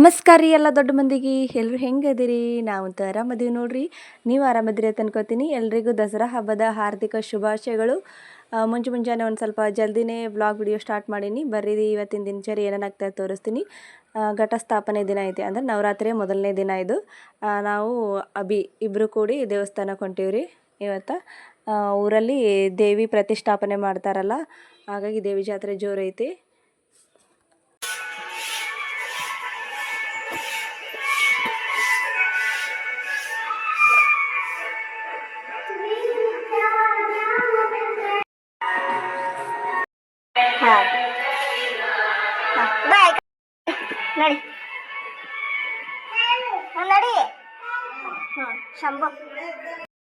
ನಮಸ್ಕಾರ ರೀ ಎಲ್ಲ ದೊಡ್ಡ ಮಂದಿಗೆ. ಎಲ್ಲರೂ ಹೆಂಗೆ ಅದೀರಿ ಅಂತ ಆರಾಮದೀವಿ ನೋಡ್ರಿ. ನೀವು ಆರಾಮದಿರಿ ಅಂತ ಅನ್ಕೋತೀನಿ. ಎಲ್ರಿಗೂ ದಸರಾ ಹಬ್ಬದ ಹಾರ್ದಿಕ ಶುಭಾಶಯಗಳು. ಮುಂಚೆ ಮುಂಜಾನೆ ಒಂದು ಸ್ವಲ್ಪ ಜಲ್ದಿನೇ ವ್ಲಾಗ್ ವಿಡಿಯೋ ಸ್ಟಾರ್ಟ್ ಮಾಡೀನಿ. ಬರ್ರಿ ಇವತ್ತಿನ ದಿನಚರಿ ಏನೇನಾಗ್ತಾ ತೋರಿಸ್ತೀನಿ. ಘಟಸ್ಥಾಪನೆ ಘಟ ಸ್ಥಾಪನೆ ದಿನ ಐತಿ ಅಂದ್ರೆ ನವರಾತ್ರಿಯ ಮೊದಲನೇ ದಿನ ಇದು. ನಾವು ಅಭಿ ಇಬ್ಬರು ಕೂಡಿ ದೇವಸ್ಥಾನಕ್ಕೆ ಹೊಂಟೀವ್ರಿ ಇವತ್ತು. ಊರಲ್ಲಿ ದೇವಿ ಪ್ರತಿಷ್ಠಾಪನೆ ಮಾಡ್ತಾರಲ್ಲ, ಹಾಗಾಗಿ ದೇವಿ ಜಾತ್ರೆ ಜೋರೈತಿ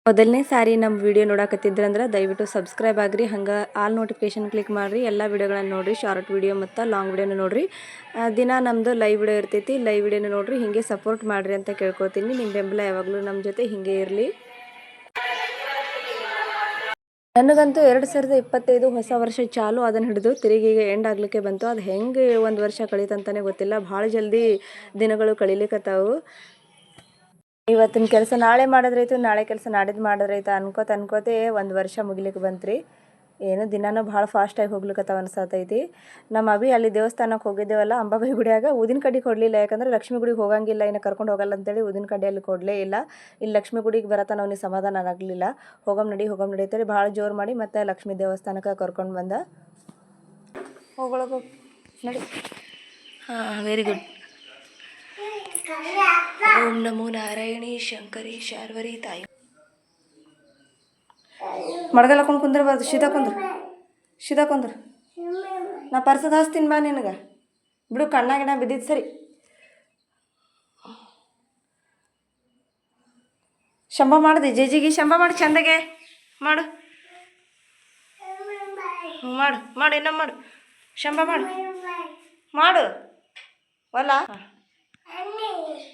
ಮೊದಲನೇ ಸಾರಿ ನಮ್ಮ ವಿಡಿಯೋ ನೋಡಕತ್ತಿದ್ರಂದ್ರೆ ದಯವಿಟ್ಟು ಸಬ್ಸ್ಕ್ರೈಬ್ ಆಗ್ರಿ, ಹಂಗೆ ಆಲ್ ನೋಟಿಫಿಕೇಶನ್ ಕ್ಲಿಕ್ ಮಾಡಿರಿ, ಎಲ್ಲ ವಿಡಿಯೋಗಳನ್ನು ನೋಡಿರಿ ಶಾರ್ಟ್ ವಿಡಿಯೋ ಮತ್ತು ಲಾಂಗ್ ವಿಡಿಯೋನ ನೋಡಿರಿ. ದಿನ ನಮ್ಮದು ಲೈವ್ ವಿಡಿಯೋ ಇರ್ತೈತಿ ಲೈವ್ ವಿಡಿಯೋನ ನೋಡಿರಿ, ಹಿಂಗೆ ಸಪೋರ್ಟ್ ಮಾಡಿರಿ ಅಂತ ಕೇಳ್ಕೊತೀನಿ. ನಿಮ್ಮ ಬೆಂಬಲ ಯಾವಾಗಲೂ ನಮ್ಮ ಜೊತೆ ಹಿಂಗೆ ಇರಲಿ. ನನಗಂತೂ ಎರಡು ಸಾವಿರದ ಇಪ್ಪತ್ತೈದು ಹೊಸ ವರ್ಷ ಚಾಲು, ಅದನ್ನು ಹಿಡಿದು ತಿರುಗಿ ಎಂಡ್ ಆಗ್ಲಿಕ್ಕೆ ಬಂತು. ಅದು ಹೆಂಗೆ ಒಂದು ವರ್ಷ ಕಳೀತಂತಾನೆ ಗೊತ್ತಿಲ್ಲ. ಭಾಳ ಜಲ್ದಿ ದಿನಗಳು ಕಳೀಲಿಕ್ಕತ್ತಾವು ಇವತ್ತಿನ ಕೆಲಸ ನಾಳೆ ಮಾಡಿದ್ರೈತು ನಾಳೆ ಕೆಲಸ ನಾಡಿದ್ದು ಮಾಡಿದ್ರೈತು ಅನ್ಕೋತ ಅನ್ಕೋತೆ ಒಂದು ವರ್ಷ ಮುಗಿಲಿಕ್ಕೆ ಬಂತ್ರಿ. ಏನು ದಿನಾನು ಭಾಳ ಫಾಸ್ಟಾಗಿ ಹೋಗ್ಲಿಕ್ಕತ್ತಾವ ಅನ್ಸತೈತಿ. ನಮ್ಮ ಅಭಿ ಅಲ್ಲಿ ದೇವಸ್ಥಾನಕ್ಕೆ ಹೋಗಿದ್ದೇವಲ್ಲ ಅಂಬಾಬಾಯಿ ಗುಡಿಯಾಗ ಊದಿನ ಕಡ್ಡಿ ಕೊಡಲಿಲ್ಲ. ಯಾಕಂದ್ರೆ ಲಕ್ಷ್ಮೀ ಗುಡಿಗೆ ಹೋಗಂಗಿಲ್ಲ ಇನ್ನು ಕರ್ಕೊಂಡು ಹೋಗಲ್ಲ ಅಂತೇಳಿ ಊದಿನ ಕಡ್ಡಿಯಲ್ಲಿ ಕೊಡಲೇ ಇಲ್ಲ. ಇಲ್ಲಿ ಲಕ್ಷ್ಮೀ ಗುಡಿಗೆ ಬರತ್ತ ಅವನಿಗೆ ಸಮಾಧಾನ ಆಗಲಿಲ್ಲ. ಹೋಗಮ್ ನಡಿ ಹೋಗಮ್ ನಡಿ ಅಂತೇಳಿ ಭಾಳ ಜೋರು ಮಾಡಿ ಮತ್ತೆ ಲಕ್ಷ್ಮೀ ದೇವಸ್ಥಾನಕ್ಕೆ ಕರ್ಕೊಂಡು ಬಂದ. ಹೋಗಿ ನಡಿ. ಹಾಂ ವೆರಿ ಗುಡ್ ಓಂ ನಮೋ ನಾರಾಯಣಿ ಶಂಕರಿ ಶಾರ್ವರಿ ತಾಯಿ. ಮಡ್ಗಲ್ ಹಾಕೊಂಡು ಕುಂದ್ರಬಾರ್ದು ಶೀದಾ ಕುಂದ್ರ. ಶೀತ ಕುಂದ್ರ. ನಾ ಪರ್ಸದ ಹಾಸ್ತೀನಿ ಬಾ ನಿನಗೆ. ಬಿಡು ಕಣ್ಣಾಗಿನ ಬಿದ್ದಿದ್ದು ಸರಿ. ಶಂಭ ಮಾಡಿದೆ ಜೇಜಿಗೆ ಶಂಭ ಮಾಡಿ, ಚಂದಗೆ. ಮಾಡು. ಮಾಡು. ಮಾಡು ಇನ್ನೂ ಮಾಡು. ಶಂಭ ಮಾಡು. ಮಾಡು. ವಲ್ಲ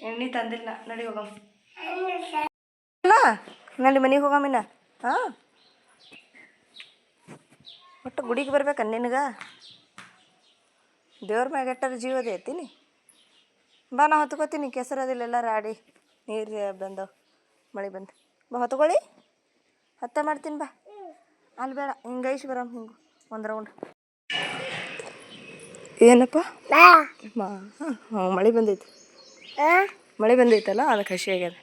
ಎಣ್ಣೆ ತಂದಿಲ್ಲ. ನಡಿ ಹೋಗಮ್ಮ ಅಲ್ಲ ನಡಿ ಮನೆಗೆ ಹೋಗಮ್ಮಿನ ಹಾಂ? ಒಟ್ಟು ಗುಡಿಗೆ ಬರ್ಬೇಕ ನಿನಗೆ? ದೇವ್ರ ಮ್ಯಾಗ ಎಟ್ಟರ ಜೀವದ ಐತಿನಿ ಬಾ ನಾ ಹೊತ್ಕೋತೀನಿ. ಕೆಸರದಿಲ್ಲ ಎಲ್ಲ ರಾಡಿ ನೀರು ಬಂದವು. ಮಳೆ ಬಂದು. ಬಾ ಹೊತ್ಕೊಳ್ಳಿ. ಹತ್ತ ಮಾಡ್ತೀನಿ ಬಾ. ಅಲ್ಲಿ ಬೇಡ ಹಿಂಗೆ ಐಸ್ ಬರಮ್ ಹಿಂಗೆ. ಒಂದು ರೌಂಡ್ ಏನಪ್ಪ? ಮಾ ಹಾಂ ಮಳೆ ಬಂದೈತಿ. ಮಳೆ ಬಂದೈತಲ್ಲ ಅದಕ್ಕೆ ಹಸಿ ಆಗ್ಯದ.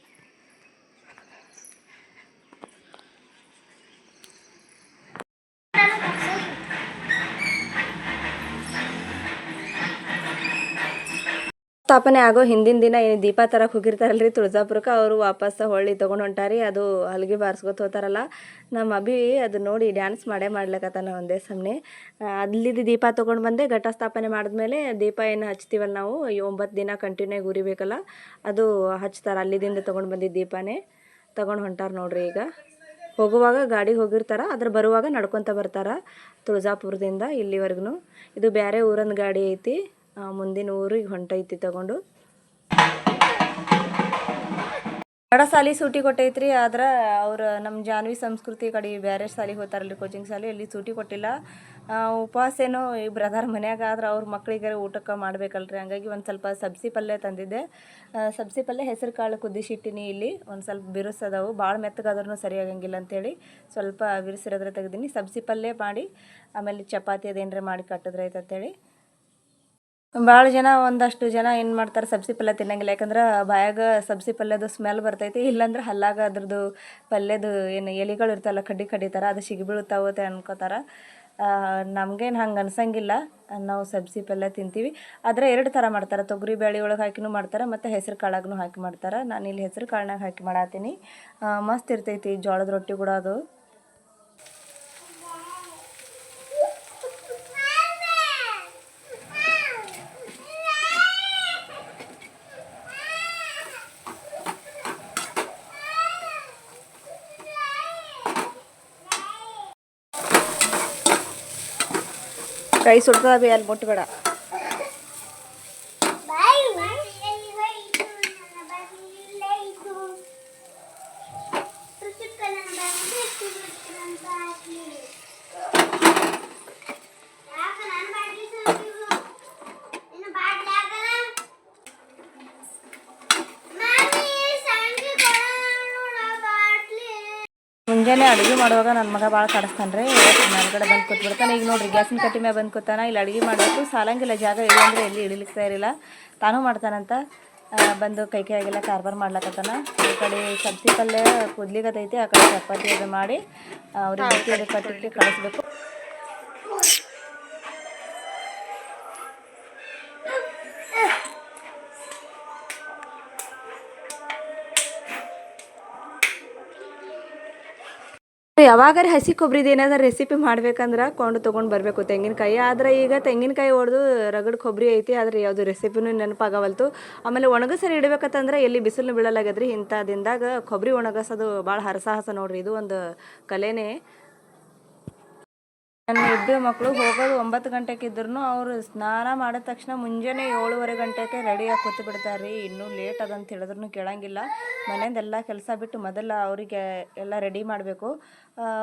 ಸ್ಥಾಪನೆ ಆಗೋ ಹಿಂದಿನ ದಿನ ಏನು ದೀಪ ತರಕ್ಕೆ ಹೋಗಿರ್ತಾರಲ್ರಿ ತುಳಜಾಪುರಕ್ಕೆ, ಅವರು ವಾಪಸ್ ಹೊಳ್ಳಿ ತೊಗೊಂಡು ಹೊಂಟಾರಿ, ಅದು ಹಲಗೆ ಬಾರಿಸ್ಕೊತ ಹೋತಾರಲ್ಲ. ನಮ್ಮ ಅಭಿ ಅದು ನೋಡಿ ಡ್ಯಾನ್ಸ್ ಮಾಡೇ ಮಾಡ್ಲಿಕತ್ತಾನ ಒಂದೇ ಸಮನೆ. ಅಲ್ಲಿದ್ದು ದೀಪ ತೊಗೊಂಡು ಬಂದೆ, ಘಟ ಸ್ಥಾಪನೆ ಮಾಡಿದ್ಮೇಲೆ ದೀಪ ಏನು ಹಚ್ತೀವಲ್ಲ ನಾವು ಒಂಬತ್ತು ದಿನ ಕಂಟಿನ್ಯೂ ಉರಿಬೇಕಲ್ಲ, ಅದು ಹಚ್ತಾರೆ ಅಲ್ಲಿದಿಂದ ತೊಗೊಂಡು ಬಂದಿದ್ದ ದೀಪನೇ. ತೊಗೊಂಡು ಹೊಂಟಾರ ನೋಡ್ರಿ ಈಗ. ಹೋಗುವಾಗ ಗಾಡಿ ಹೋಗಿರ್ತಾರ ಅದ್ರ ಬರುವಾಗ ನಡ್ಕೊತ ಬರ್ತಾರ ತುಳಜಾಪುರದಿಂದ ಇಲ್ಲಿವರೆಗೂ ಇದು ಬೇರೆ ಊರನ್ನ ಗಾಡಿ ಐತಿ. ಮುಂದಿನ ಊರಿಗೆ ಹೊಂಟೈತಿ ತಗೊಂಡು. ಬಡ ಸಾಲಿ ಸೂಟಿ ಕೊಟ್ಟೈತ್ರಿ, ಆದ್ರೆ ಅವ್ರ ನಮ್ಮ ಜಾನ್ವಿ ಸಂಸ್ಕೃತಿ ಕಡೆ ಬೇರೆ ಸಾಲಿ ಹೋಗ್ತಾರಲ್ರಿ ಕೋಚಿಂಗ್ ಸಾಲಿ ಅಲ್ಲಿ ಸೂಟಿ ಕೊಟ್ಟಿಲ್ಲ. ಉಪವಾಸ ಏನೋ ಈ ಬ್ರದರ್ ಮನ್ಯಾಗ ಆದ್ರೆ ಅವ್ರ ಮಕ್ಕಳಿಗೆ ಊಟಕ್ಕೆ ಮಾಡ್ಬೇಕಲ್ರಿ, ಹಂಗಾಗಿ ಒಂದು ಸ್ವಲ್ಪ ಸಬ್ಸಿ ಪಲ್ಯ ತಂದಿದ್ದೆ. ಸಬ್ಸಿ ಪಲ್ಯ ಹೆಸರು ಕಾಳು ಕುದಿಸಿಟ್ಟಿನಿ ಇಲ್ಲಿ, ಒಂದು ಸ್ವಲ್ಪ ಬಿರುಸದವು ಭಾಳ ಮೆತ್ತಗಾದ್ರೂ ಸರಿಯಾಗಂಗಿಲ್ಲ ಅಂತೇಳಿ ಸ್ವಲ್ಪ ಬಿರುಸಿರೋದ್ರ ತೆಗ್ದೀನಿ. ಸಬ್ಸಿ ಪಲ್ಯ ಮಾಡಿ, ಆಮೇಲೆ ಚಪಾತಿ ಅದೇನರ ಮಾಡಿ ಕಟ್ಟಿದ್ರೈತೆ ಅಂತೇಳಿ ಭಾಳ ಜನ ಒಂದಷ್ಟು ಜನ ಏನು ಮಾಡ್ತಾರೆ ಸಬ್ಸಿ ಪಲ್ಯ ತಿನ್ನಂಗಿಲ್ಲ. ಯಾಕಂದ್ರೆ ಬಾಯಾಗ ಸಬ್ಸಿ ಪಲ್ಯದು ಸ್ಮೆಲ್ ಬರ್ತೈತಿ. ಇಲ್ಲಾಂದ್ರೆ ಹಲ್ಲಾಗ ಅದ್ರದ್ದು ಪಲ್ಯದು ಏನು ಎಲೆಗಳು ಇರ್ತಲ್ಲ ಕಡ್ಡಿ ಥರ ಅದು ಅಂತ ಅನ್ಕೋತಾರೆ. ನಮಗೇನು ಹಂಗೆ ಅನ್ಸಂಗಿಲ್ಲ. ನಾವು ಸಬ್ಸಿ ಪಲ್ಯ ತಿಂತೀವಿ. ಆದರೆ ಎರಡು ಥರ ಮಾಡ್ತಾರೆ. ತೊಗರಿ ಬೇಳೆ ಒಳಗೆ ಹಾಕಿನೂ ಮಾಡ್ತಾರೆ, ಮತ್ತು ಹೆಸರು ಕಾಳಾಗೂ ಹಾಕಿ ಮಾಡ್ತಾರೆ. ನಾನು ಇಲ್ಲಿ ಹೆಸರು ಕಾಳನಾಗ ಹಾಕಿ ಮಾಡತ್ತೀನಿ ಮಸ್ತ್ ಇರ್ತೈತಿ ಜೋಳದ ರೊಟ್ಟಿ ಕೂಡ ಅದು. ಕೈ ಸುಡ್ತದ ಬಿ ಅಲ್ಲಿ ಮುಟ್ಬೇಡ ಮುಂಜಾನೆ ಅಡುಗೆ ಮಾಡುವಾಗ ನನ್ನ ಮಗ ಭಾಳ ಕಾಡಿಸ್ತಾನೆ ರೀ ಕಡೆ ಬಂದು ಕೂತ್ಬಿಡ್ತಾನೆ. ಈಗ ನೋಡ್ರಿ ಗ್ಯಾಸಿನ ಕಟ್ಟಿ ಮೇಲೆ ಬಂದು ಕೂತಾನ. ಇಲ್ಲಿ ಅಡುಗೆ ಮಾಡಬೇಕು. ಸಾಲಂಗಿಲ್ಲ ಜಾಗ ಇಲ್ಲ ಅಂದರೆ ಎಲ್ಲಿ ಇಳಿಲಿಕ್ಕೆ ಇರಲಿಲ್ಲ ತಾನೂ ಮಾಡ್ತಾನಂತ. ಬಂದು ಕೈ ಕೈಯಾಗೆಲ್ಲ ಕಾರ್ಬಾರ್ ಮಾಡ್ಲಕತ್ತಾನ. ಈ ಕಡೆ ಸಬ್ಸಿ ಪಲ್ಯ ಕುದ್ಲಿಗತೈತಿ. ಆ ಕಡೆ ಚಪಾತಿ ಅದು ಮಾಡಿ ಅವ್ರಿಗೆ ಕಟ್ಟಿಟ್ಟು ಕಳಿಸ್ಬೇಕು. ಯಾವಾಗಾರ ಹಸಿ ಕೊಬ್ಬರಿದು ಏನಾದ್ರು ರೆಸಿಪಿ ಮಾಡ್ಬೇಕಂದ್ರೆ ಕೊಂಡು ತೊಗೊಂಡು ಬರಬೇಕು ತೆಂಗಿನಕಾಯಿ. ಆದ್ರೆ ಈಗ ತೆಂಗಿನಕಾಯಿ ಹೊಡೆದು ರಗಡ್ ಕೊಬ್ಬರಿ ಐತಿ, ಆದ್ರೆ ಯಾವುದು ರೆಸಿಪಿನೂ ನೆನಪಾಗವಲ್ತು. ಆಮೇಲೆ ಒಣಗಸರಿ ಇಡಬೇಕಂತಂದ್ರೆ ಎಲ್ಲಿ ಬಿಸಿಲು ಬೀಳಲಾಗದ್ರಿ ಇಂಥ ದಿನದಾಗ ಕೊಬ್ಬರಿ ಒಣಗಸೋದು ಭಾಳ ಹರಸಾಹಸ ನೋಡ್ರಿ. ಇದು ಒಂದು ಕಲೆನೇ. ಇಬ್ಬರು ಮಕ್ಕಳು ಹೋಗೋದು ಒಂಬತ್ತು ಗಂಟೆಗೆ ಇದ್ರೂ ಅವರು ಸ್ನಾನ ಮಾಡಿದ ತಕ್ಷಣ ಮುಂಜಾನೆ ಏಳುವರೆ ಗಂಟೆಗೆ ರೆಡಿಯಾಗಿ ಕೂತು ಬಿಡ್ತಾರೆ ರೀ ಇನ್ನೂ ಲೇಟ್ ಅದಂತ ಹೇಳಿದ್ರು ಕೇಳಂಗಿಲ್ಲ. ಮನೆಯಿಂದೆಲ್ಲ ಕೆಲಸ ಬಿಟ್ಟು ಮೊದಲ ಅವರಿಗೆ ಎಲ್ಲ ರೆಡಿ ಮಾಡಬೇಕು.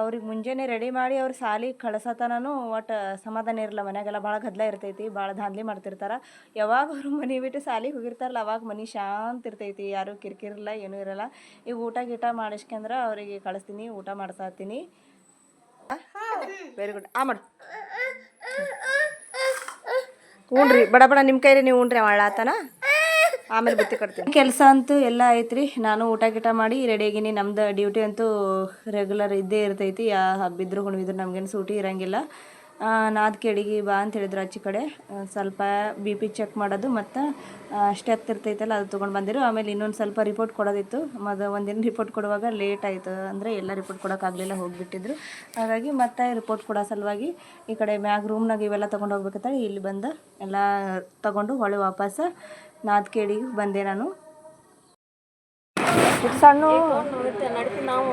ಅವ್ರಿಗೆ ಮುಂಜಾನೆ ರೆಡಿ ಮಾಡಿ ಅವ್ರು ಸಾಲಿ ಕಳ್ಸತನೂ ಒಟ್ಟು ಸಮಾಧಾನ ಇರಲ್ಲ ಮನೆಗೆಲ್ಲ ಭಾಳ ಗದ್ದಲ ಇರ್ತೈತಿ ಭಾಳ ಧಾಂಧಲಿ ಮಾಡ್ತಿರ್ತಾರೆ. ಯಾವಾಗ ಅವರು ಮನೆ ಬಿಟ್ಟು ಸಾಲಿಗೆ ಹೋಗಿರ್ತಾರಲ್ಲ, ಅವಾಗ ಮನೆ ಶಾಂತ ಇರ್ತೈತಿ. ಯಾರೂ ಕಿರಿಕಿರಿಲ್ಲ, ಏನೂ ಇರಲ್ಲ. ಈಗ ಊಟ ಗೀಟ ಮಾಡಿಸ್ಕೊಂಡ್ರೆ ಅವರಿಗೆ ಕಳಿಸ್ತೀನಿ, ಊಟ ಮಾಡ್ಸಾತೀನಿ. ವೆರಿ ಗುಡ್ ಆ ಮಾಡು. ಹ್ಞೂನ್ರಿ ಬಡ ಬಡ ನಿಮ್ಮ ಕೈಲಿ ನೀವು ಅವ ಆತನ ಆಮೇಲೆ ಬುತ್ತಿ ಕಟ್ತೀನಿ. ಕೆಲಸ ಅಂತೂ ಎಲ್ಲ ಐತ್ರಿ ನಾನು ಊಟ ಗೀಟ ಮಾಡಿ ರೆಡಿ ಆಗೀನಿ. ನಮ್ದು ಡ್ಯೂಟಿ ಅಂತೂ ರೆಗ್ಯುಲರ್ ಇದ್ದೇ ಇರ್ತೈತಿ. ಯಾ ಹಬ್ಬಿದ್ರು ಹುಣ್ಣಿದ್ರು ನಮ್ಗೇನು ಸೂಟಿ ಇರಂಗಿಲ್ಲ. ನಾದ್ ಕೆಡಿಗೆ ಬಾ ಅಂತ ಹೇಳಿದ್ರು ಆಚೆ ಕಡೆ. ಸ್ವಲ್ಪ ಬಿ ಪಿ ಚೆಕ್ ಮಾಡೋದು ಮತ್ತು ಸ್ಟೆಪ್ ಇರ್ತೈತಲ್ಲ ಅದು ತೊಗೊಂಡು ಬಂದಿರು. ಆಮೇಲೆ ಇನ್ನೊಂದು ಸ್ವಲ್ಪ ರಿಪೋರ್ಟ್ ಕೊಡೋದಿತ್ತು. ಮೊದಲು ಒಂದಿನ ರಿಪೋರ್ಟ್ ಕೊಡುವಾಗ ಲೇಟ್ ಆಯಿತು ಅಂದರೆ ಎಲ್ಲ ರಿಪೋರ್ಟ್ ಕೊಡೋಕ್ಕಾಗಲಿಲ್ಲ ಹೋಗಿಬಿಟ್ಟಿದ್ರು. ಹಾಗಾಗಿ ಮತ್ತೆ ರಿಪೋರ್ಟ್ ಕೊಡೋ ಸಲುವಾಗಿ ಈ ಕಡೆ ಮ್ಯಾಗ ರೂಮ್ನಾಗ ಇವೆಲ್ಲ ತೊಗೊಂಡು ಹೋಗ್ಬೇಕಂತೇಳಿ ಇಲ್ಲಿ ಬಂದು ಎಲ್ಲ ತೊಗೊಂಡು ಹೊಳೆ ವಾಪಸ್ ನಾದ್ ಕೇಡಿಗೆ ಬಂದೆ ನಾನು. ಸಣ್ಣ. ನಾವು.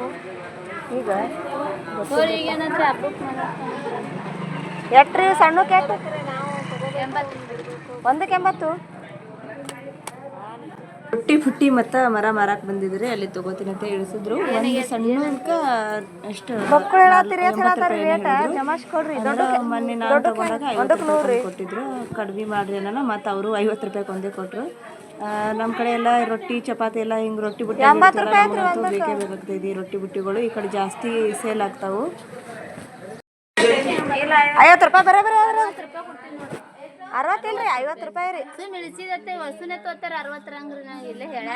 ಎಟ್ರಿ ಸಣ್ಣ ಕೆಟ್ಟು ಒಂದಕ್ಕೆ ಎಂಬತ್ತು? ಪುಟ್ಟಿ ಪುಟ್ಟಿ ಮತ್ತು ಮರ ಮಾರಕ್ಕೆ ಬಂದಿದ್ರೆ ಅಲ್ಲಿ ತಗೋತೀನಿ ಅಂತ ಇಳಿಸಿದ್ರು ಒಂದು ಸಣ್ಣಕ್ಕೆ ಎಷ್ಟು ಮೊನ್ನೆ ನಾನು ತಗೊಂಡಾಗ ಐವತ್ತು ರೂಪಾಯಿ ಕೊಟ್ಟಿದ್ರು. ಕಡಿಮೆ ಮಾಡ್ರಿ ಅನ್ನೋ ಮತ್ತು ಅವರು ಐವತ್ತು ರೂಪಾಯಿ ಒಂದೇ ಕೊಟ್ಟರು ನಮ್ಮ ಕಡೆ ಎಲ್ಲ ರೊಟ್ಟಿ ಚಪಾತಿ ಎಲ್ಲ ಹಿಂಗೆ ರೊಟ್ಟಿ ಬುಟ್ಟಿ ಬೇಕೇ ಬೇಕಾಗ್ತೈತಿ ಈ ರೊಟ್ಟಿ ಬುಟ್ಟಿಗಳು. ಈ ಕಡೆ ಜಾಸ್ತಿ ಸೇಲ್ ಆಗ್ತಾವು. ಐವತ್ತು ರೂಪಾಯಿ ಬರೋ ಬರೋ ಅರವತ್ತು ಇಲ್ರಿ ಐವತ್ತು ರೂಪಾಯಿ ರೀ. ಮಿಳಿಸಿದತ್ತೆ ಇಳಿಸಿದತ್ತೆ ವಸ್ತುನೇ ತೋತಾರ ಅರವತ್ತರಂಗ್ರಿ ನಾ ಇಲ್ಲೇ ಹೇಳ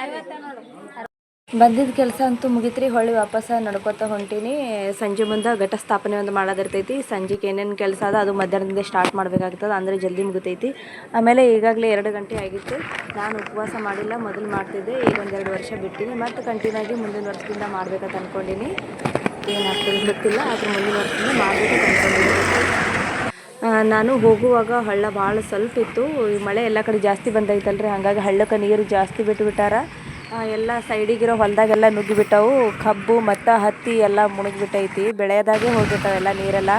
ಬಂದಿದ್ದ ಕೆಲಸ ಅಂತೂ ಮುಗಿತ್ರಿ ಹೊಳ್ಳಿ ವಾಪಸ್ ನಡ್ಕೋತ ಹೊಂಟೀನಿ. ಸಂಜೆ ಮುಂದೆ ಘಟ ಸ್ಥಾಪನೆ ಒಂದು ಮಾಡೋದಿರ್ತೈತಿ. ಸಂಜೆಗೆ ಏನೇನು ಕೆಲಸ ಅದ ಅದು ಮಧ್ಯಾಹ್ನದಿಂದ ಸ್ಟಾರ್ಟ್ ಮಾಡಬೇಕಾಗ್ತದೆ ಅಂದರೆ ಜಲ್ದಿ ಮುಗಿತೈತಿ. ಆಮೇಲೆ ಈಗಾಗಲೇ ಎರಡು ಗಂಟೆ ಆಗಿತ್ತು. ನಾನು ಉಪವಾಸ ಮಾಡಿಲ್ಲ ಮೊದಲು ಮಾಡ್ತಿದ್ದೆ. ಈಗ ಒಂದೆರಡು ವರ್ಷ ಬಿಟ್ಟಿನಿ ಮತ್ತು ಕಂಟಿನ್ಯೂ ಆಗಿ ಮುಂದಿನ ವರ್ಷದಿಂದ ಮಾಡ್ಬೇಕಂತ ಅಂದ್ಕೊಂಡಿನಿ ಏನಾಗ್ತದೆ ಗೊತ್ತಿಲ್ಲ ಆದ್ರೆ ಮುಂದಿನ ಆ, ನಾನು ಹೋಗುವಾಗ ಹಳ್ಳ ಭಾಳ ಸ್ವಲ್ಪ ಇತ್ತು. ಈ ಮಳೆ ಎಲ್ಲ ಕಡೆ ಜಾಸ್ತಿ ಬಂದೈತಲ್ರಿ ಹಾಗಾಗಿ ಹಳ್ಳಕ್ಕೆ ನೀರು ಜಾಸ್ತಿ ಬಿಟ್ಟು ಬಿಟ್ಟಾರ ಎಲ್ಲ ಸೈಡಿಗಿರೋ ಹೊಲದಾಗೆಲ್ಲ ನುಗ್ಗಿಬಿಟ್ಟವು. ಕಬ್ಬು ಮತ್ತು ಹತ್ತಿ ಎಲ್ಲ ಮುಣಗಿಬಿಟ್ಟೈತಿ. ಬೆಳೆಯದಾಗೆ ಹೋಗಿರ್ತಾವೆಲ್ಲ ನೀರೆಲ್ಲ.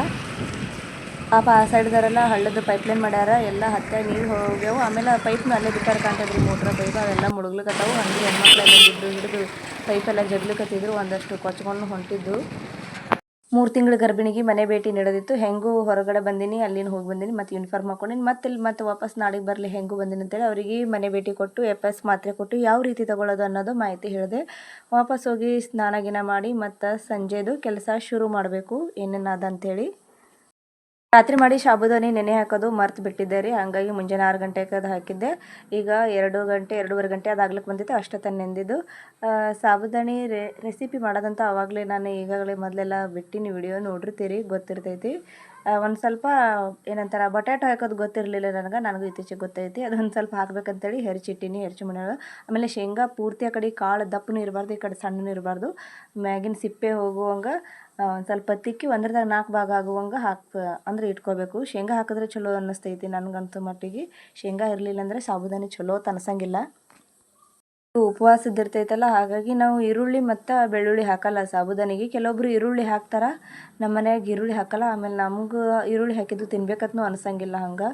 ಪಾಪ ಆ ಸೈಡ್ದವರೆಲ್ಲ ಹಳ್ಳದ ಪೈಪ್ಲೈನ್ ಮಾಡ್ಯಾರ, ಎಲ್ಲ ಹತ್ತೆ ನೀರು ಹೋಗ್ಯಾವು. ಆಮೇಲೆ ಪೈಪ್ನ ಅಲ್ಲೇ ಬಿಟ್ಟಾರ ಕಾಣ್ತದ್ರಿ ಮೋಟ್ರ್ ಪೈಪ್ ಅವೆಲ್ಲ ಮುಳುಗ್ಲಿಕ್ಕತ್ತಾವು ಹಂಗೆ ಹೆಣ್ಮಕ್ಳೆಲ್ಲ ಬಿದ್ದು ಹಿಡಿದು ಪೈಪೆಲ್ಲ ಜಗ್ಲಿಕತ್ತಿದ್ರು. ಒಂದಷ್ಟು ಕೊಚ್ಕೊಂಡು ಹೊಂಟಿದ್ದು. ಮೂರು ತಿಂಗಳು ಗರ್ಭಿಣಿಗೆ ಮನೆ ಭೇಟಿ ನಡೆದಿತ್ತು. ಹೆಂಗೂ ಹೊರಗಡೆ ಬಂದೀನಿ, ಅಲ್ಲಿನ ಹೋಗಿ ಬಂದೀನಿ ಮತ್ತು ಯೂನಿಫಾರ್ಮ್ ಹಾಕೊಂಡಿನಿ. ಮತ್ತೆ ಇಲ್ಲಿ ಮತ್ತೆ ವಾಪಸ್ ನಾಳೆಗೆ ಬರಲಿ, ಹೆಂಗೂ ಬಂದೀನಿ ಅಂತೇಳಿ ಅವರಿಗೆ ಮನೆ ಭೇಟಿ ಕೊಟ್ಟು, ಎಫ್ ಎಸ್ ಮಾತ್ರೆ ಕೊಟ್ಟು ಯಾವ ರೀತಿ ತಗೊಳ್ಳೋದು ಅನ್ನೋದು ಮಾಹಿತಿ ಹೇಳಿದೆ. ವಾಪಸ್ ಹೋಗಿ ಸ್ನಾನ ಗಿನ ಮಾಡಿ ಮತ್ತು ಸಂಜೆದು ಕೆಲಸ ಶುರು ಮಾಡಬೇಕು ಏನೇನಾದ ಅಂತೇಳಿ. ರಾತ್ರಿ ಮಾಡಿ ಸಾಬುದಾನಿ ನೆನೆ ಹಾಕೋದು ಮರ್ತು ಬಿಟ್ಟಿದ್ದೆ ರೀ ಹಂಗಾಗಿ ಮುಂಜಾನೆ ಆರು ಗಂಟೆಗೆ ಅದು ಹಾಕಿದ್ದೆ. ಈಗ ಎರಡು ಗಂಟೆ ಎರಡೂವರೆ ಗಂಟೆ ಅದಾಗ್ಲಿಕ್ಕೆ ಬಂದಿತ್ತು ಅಷ್ಟೊತ್ತನ್ನು ನೆಂದಿದ್ದು. ಆ, ಸಾಬುದಾನಿ ರೆಸಿಪಿ ಮಾಡೋದಂತ ಆವಾಗಲೇ ನಾನು ಈಗಾಗಲೇ ಮೊದಲೆಲ್ಲ ಬಿಟ್ಟಿನಿ ವಿಡಿಯೋ ನೋಡಿರ್ತೀರಿ ಗೊತ್ತಿರ್ತೈತಿ. ಒಂದು ಸ್ವಲ್ಪ ಏನಂತಾರೆ ಬಟಾಟೊ ಹಾಕೋದು ಗೊತ್ತಿರಲಿಲ್ಲ ನನಗೆ ನನಗೂ ಇತ್ತೀಚೆಗೆ ಗೊತ್ತೈತಿ. ಅದೊಂದು ಸ್ವಲ್ಪ ಹಾಕ್ಬೇಕಂತೇಳಿ ಹೆರ್ಚಿಟ್ಟಿನಿ ಹೆರ್ಚಿ ಮನೆಯೊಳಗೆ ಆಮೇಲೆ ಶೇಂಗಾ ಪೂರ್ತಿ ಆ ಕಡೆ ಕಾಳು ದಪ್ಪನೂ ಇರಬಾರ್ದು ಈ ಕಡೆ ಸಣ್ಣನೂ ಇರಬಾರ್ದು. ಮ್ಯಾಗಿನ ಸಿಪ್ಪೆ ಹೋಗುವಂಗೆ ಒಂದು ಸ್ವಲ್ಪ ತಿಕ್ಕಿ ಒಂದ್ರದಾಗ ನಾಲ್ಕು ಭಾಗ ಆಗುವಂಗೆ ಹಾಕಿ, ಅಂದ್ರೆ ಇಟ್ಕೋಬೇಕು. ಶೇಂಗಾ ಹಾಕಿದ್ರೆ ಚಲೋ ಅನ್ನಿಸ್ತೈತಿ ನನಗಂತೂ ಮಟ್ಟಿಗೆ. ಶೇಂಗಾ ಇರಲಿಲ್ಲ ಅಂದರೆ ಸಾಬುದಾನಿ ಚಲೋ ತನಸಂಗಿಲ್ಲ ಉಪವಾಸ ಇದ್ದಿರ್ತೈತಲ್ಲ ಹಾಗಾಗಿ ನಾವು ಈರುಳ್ಳಿ ಮತ್ತು ಬೆಳ್ಳುಳ್ಳಿ ಹಾಕಲ್ಲ ಸಾಬುದಾನಿಗೆ. ಕೆಲವೊಬ್ರು ಈರುಳ್ಳಿ ಹಾಕ್ತಾರ ನಮ್ಮ ಮನೆಯಾಗ ಈರುಳ್ಳಿ ಹಾಕಲ್ಲ, ಆಮೇಲೆ ನಮ್ಗೆ ಈರುಳ್ಳಿ ಹಾಕಿದ್ದು ತಿನ್ಬೇಕತ್ನೂ ಅನ್ಸಂಗಿಲ್ಲ ಹಂಗೆ.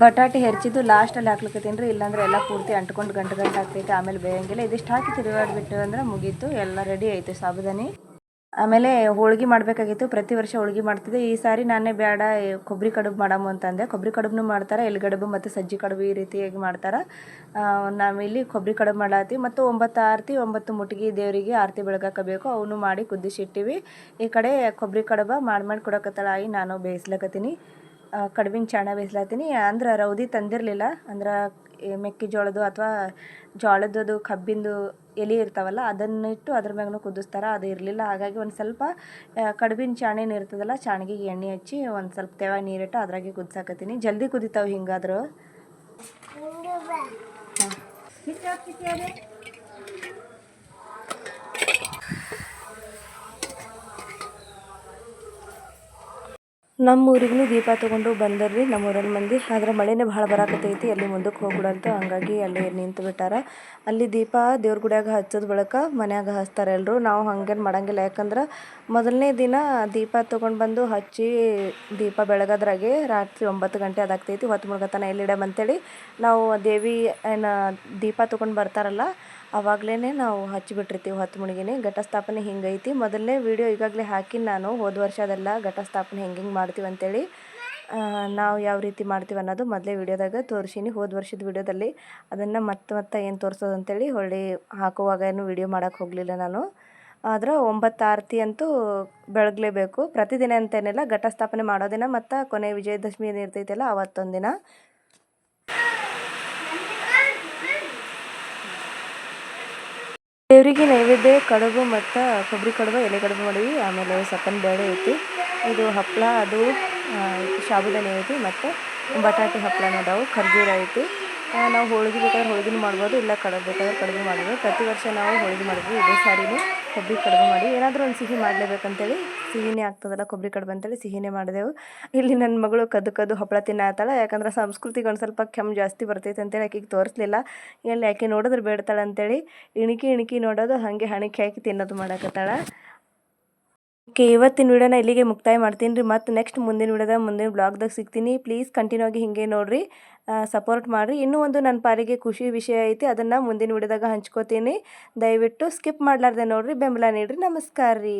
ಬಟಾಟೆ ಹೆರ್ಚಿದ್ದು ಲಾಸ್ಟಲ್ಲಿ ಹಾಕ್ಲಿಕ್ಕತ್ತೀನಿ ರೀ. ಇಲ್ಲಾಂದ್ರೆ ಎಲ್ಲ ಪೂರ್ತಿ ಅಂಟ್ಕೊಂಡು ಗಂಟು ಗಂಟು ಆಗ್ತೈತೆ, ಆಮೇಲೆ ಬೇಯಂಗಿಲ್ಲ. ಇದಿಷ್ಟು ಹಾಕಿ ತಿರುಗಾಡ್ಬಿಟ್ಟು ಅಂದ್ರೆ ಮುಗೀತು. ಎಲ್ಲ ರೆಡಿ ಆಯಿತು ಸಾಬುದಾನಿ. ಆಮೇಲೆ ಹೋಳ್ಗೆ ಮಾಡಬೇಕಾಗಿತ್ತು. ಪ್ರತಿ ವರ್ಷ ಹೋಳ್ಗೆ ಮಾಡ್ತಿದ್ದೆ. ಈ ಸಾರಿ ನಾನೇ ಬೇಡ ಕೊಬ್ಬರಿ ಕಡುಬು ಮಾಡಮು ಅಂತಂದೆ. ಕೊಬ್ಬರಿ ಕಡುಬು ಮಾಡ್ತಾರೆ ಎಲ್ಗಡಬು ಮತ್ತು ಸಜ್ಜಿ ಕಡುಬು ಈ ರೀತಿಯಾಗಿ ಮಾಡ್ತಾರೆ. ನಾವಿಲ್ಲಿ ಕೊಬ್ಬರಿ ಕಡುಬು ಮಾಡತ್ತೀವಿ. ಮತ್ತು ಒಂಬತ್ತು ಆರತಿ, ಒಂಬತ್ತು ಮುಟ್ಗಿ ದೇವರಿಗೆ ಆರತಿ ಬೆಳಗಾಕಬೇಕು ಅವನು ಮಾಡಿ ಕುದಿಸಿಟ್ಟಿವಿ ಈ ಕಡೆ ಕೊಬ್ಬರಿ ಕಡುಬು ಮಾಡಿ ಮಾಡಿ ಕೊಡಕತ್ತಾಳ ಆಯಿ, ನಾನು ಬೇಯಿಸ್ಲಕತ್ತೀನಿ. ಕಡುಬಿನ ಚಾಣ ಬೇಯಿಸ್ಲತ್ತೀನಿ ಅಂದ್ರೆ ರೌದಿ ತಂದಿರಲಿಲ್ಲ. ಅಂದ್ರೆ ಮೆಕ್ಕೆಜೋಳದ್ದು ಅಥವಾ ಜೋಳದ್ದು ಕಬ್ಬಿಂದು ಎಲೆ ಇರ್ತಾವಲ್ಲ ಅದನ್ನಿಟ್ಟು ಅದ್ರ ಮ್ಯಾಗೂ ಕುದಿಸ್ತಾರೆ. ಅದು ಇರಲಿಲ್ಲ. ಹಾಗಾಗಿ ಒಂದು ಸ್ವಲ್ಪ ಕಡುಬಿನ ಚಾಣೇನು ಇರ್ತದಲ್ಲ ಚಾಣಿಗೆ ಎಣ್ಣೆ ಹಚ್ಚಿ ಒಂದು ಸ್ವಲ್ಪ ತೆವ ನೀರಿಟ್ಟು ಅದ್ರಾಗೆ ಕುದಿಸಾಕತ್ತೀನಿ ಜಲ್ದಿ ಕುದಿತಾವೆ ಹಿಂಗಾದ್ರು. ನಮ್ಮ ಊರಿಗೂ ದೀಪ ತೊಗೊಂಡು ನಮ್ಮ ಊರಲ್ಲಿ ಮಂದಿ. ಆದ್ರೆ ಮಳೆನೇ ಭಾಳ ಬರಾಕತ್ತೈತಿ ಅಲ್ಲಿ ಮುಂದಕ್ಕೆ ಹೋಗ್ಬಿಡಂತ ಹಂಗಾಗಿ ಅಲ್ಲಿ ನಿಂತು ಬಿಟ್ಟಾರ. ಅಲ್ಲಿ ದೀಪ ದೇವ್ರ ಗುಡಿಯಾಗ ಹಚ್ಚೋದು ಬಳಕ ಮನ್ಯಾಗ ಹಚ್ತಾರೆ ಎಲ್ಲರೂ ನಾವು ಹಂಗೇನು ಮಾಡಂಗಿಲ್ಲ. ಯಾಕಂದ್ರೆ ಮೊದಲನೇ ದಿನ ದೀಪ ತೊಗೊಂಡು ಬಂದು ಹಚ್ಚಿ ದೀಪ ಬೆಳಗದ್ರಾಗೆ ರಾತ್ರಿ ಒಂಬತ್ತು ಗಂಟೆ ಅದಾಗ್ತೈತಿ. ಹೊತ್ತು ಮುಳುಗತನ ಎಲ್ಲಿಡಮ್ ಅಂತೇಳಿ ನಾವು ದೇವಿ ಏನು ದೀಪ ತೊಗೊಂಡು ಬರ್ತಾರಲ್ಲ ಅವಾಗಲೇ ನಾವು ಹಚ್ಚಿಬಿಟ್ಟಿರ್ತೀವಿ ಹೊತ್ತು ಮುಳುಗಿನೇ. ಘಟಸ್ಥಾಪನೆ ಹಿಂಗೈತಿ? ಮೊದಲನೇ ವೀಡಿಯೋ ಈಗಾಗಲೇ ಹಾಕಿನಿ ನಾನು. ಹೋದ ವರ್ಷದೆಲ್ಲ ಘಟಸ್ಥಾಪನೆ ಹೆಂಗೆ ಹೆಂಗೆ ಮಾಡ್ತೀವಿ ಅಂತೇಳಿ. ನಾವು ಯಾವ ರೀತಿ ಮಾಡ್ತೀವಿ ಅನ್ನೋದು ಮೊದಲೇ ವೀಡಿಯೋದಾಗ ತೋರಿಸೀನಿ. ಹೋದ ವರ್ಷದ ವೀಡಿಯೋದಲ್ಲಿ ಅದನ್ನು ಮತ್ತೆ ಮತ್ತೆ ಏನು ತೋರಿಸೋದು ಅಂತೇಳಿ ಹೊಳ್ಳಿ ಹಾಕುವಾಗ ಏನು ವೀಡಿಯೋ ಮಾಡೋಕ್ಕೆ ಹೋಗಲಿಲ್ಲ ನಾನು. ಆದ್ರೆ ಒಂಬತ್ತು ಆರತಿ ಅಂತೂ ಬೆಳಗಲೇಬೇಕು. ಪ್ರತಿದಿನ ಅಂತೇನಿಲ್ಲ, ಘಟಸ್ಥಾಪನೆ ಮಾಡೋ ದಿನ ಮತ್ತು ಕೊನೆ ವಿಜಯದಶಮಿ ಏನು ಇರ್ತೈತಲ್ಲ ಅವತ್ತೊಂದು ದೇವರಿಗೆ ನೈವೇದ್ಯ, ಕಡುಬು ಮತ್ತು ಕೊಬ್ಬರಿ ಕಡುಬು, ಎಲೆ ಕಡುಬು ಮಾಡೀವಿ. ಆಮೇಲೆ ಸಪ್ಪನ ಬೇಳೆ ಐತಿ. ಇದು ಹಪ್ಪಳ ಅದು ಸಾಬುದಾನಿ ಐತಿ. ಮತ್ತು ಬಟಾಟೆ ಹಪ್ಪಳ ಅದಾವು. ಖರ್ಜೂರ ಐತಿ. ನಾವು ಹೋಳಿಗೆ ಬೇಕಾದ್ರೆ ಹೋಳಿಗೆನೂ ಮಾಡ್ಬೋದು, ಇಲ್ಲ ಕಡುಬು ಬೇಕಾದ್ರೆ ಕಡುಬು ಮಾಡ್ಬೋದು. ಪ್ರತಿ ವರ್ಷ ನಾವು ಹೋಳಿಗೆ ಮಾಡಿದ್ವಿ, ಇದೇ ಸಾರಿನೂ ಕೊಬ್ಬರಿ ಕಡುಬು ಮಾಡಿ. ಏನಾದರೂ ಒಂದು ಸಿಹಿ ಮಾಡಲೇಬೇಕಂತೇಳಿ, ಸಿಹಿನೇ ಆಗ್ತದಲ್ಲ ಕೊಬ್ಬರಿ ಕಡುಬು ಅಂತೇಳಿ ಸಿಹಿನೇ ಮಾಡಿದೆವು. ಇಲ್ಲಿ ನನ್ನ ಮಗಳು ಕದ್ದು ಕದ್ದು ಹಪ್ಪಳ ತಿನ್ನತ್ತಾಳೆ ಯಾಕಂದ್ರೆ ಸಂಸ್ಕೃತಿಗೆ ಒಂದು ಸ್ವಲ್ಪ ಕೆಮ್ಮು ಜಾಸ್ತಿ ಬರ್ತೈತೆ ಅಂತೇಳಿ ಆಕೆಗೆ ತೋರಿಸ್ಲಿಲ್ಲ. ಎಲ್ಲಿ ಆಕೆ ನೋಡಿದ್ರೆ ಬೇಡ್ತಾಳೆ ಅಂತೇಳಿ ಇಣಿಕಿ ಇಣಿಕಿ ನೋಡೋದು, ಹಾಗೆ ಹಣಿಕೆ ಹಾಕಿ ತಿನ್ನೋದು ಮಾಡಕತ್ತಾಳ. ಓಕೆ, ಇವತ್ತಿನ ವಿಡಿಯೋನ ಇಲ್ಲಿಗೆ ಮುಕ್ತಾಯ ಮಾಡ್ತೀನಿ ರೀ. ಮತ್ತು ನೆಕ್ಸ್ಟ್ ಮುಂದಿನ ವಿಡಿಯೋದಾಗ ಮುಂದಿನ ಬ್ಲಾಗ್ದಾಗ ಸಿಗ್ತೀನಿ. ಪ್ಲೀಸ್ ಕಂಟಿನ್ಯೂ ಆಗಿ ಹಿಂಗೆ ನೋಡಿರಿ. ಸಪೋರ್ಟ್ ಮಾಡಿರಿ. ಇನ್ನೂ ಒಂದು ನನ್ನ ಪಾಲಿಗೆ ಖುಷಿ ವಿಷಯ ಐತಿ, ಅದನ್ನು ಮುಂದಿನ ವಿಡಿಯೋದಾಗ ಹಂಚ್ಕೋತೀನಿ. ದಯವಿಟ್ಟು ಸ್ಕಿಪ್ ಮಾಡಲಾರ್ದೆ ನೋಡಿರಿ. ಬೆಂಬಲ ನೀಡಿರಿ. ನಮಸ್ಕಾರ ರೀ.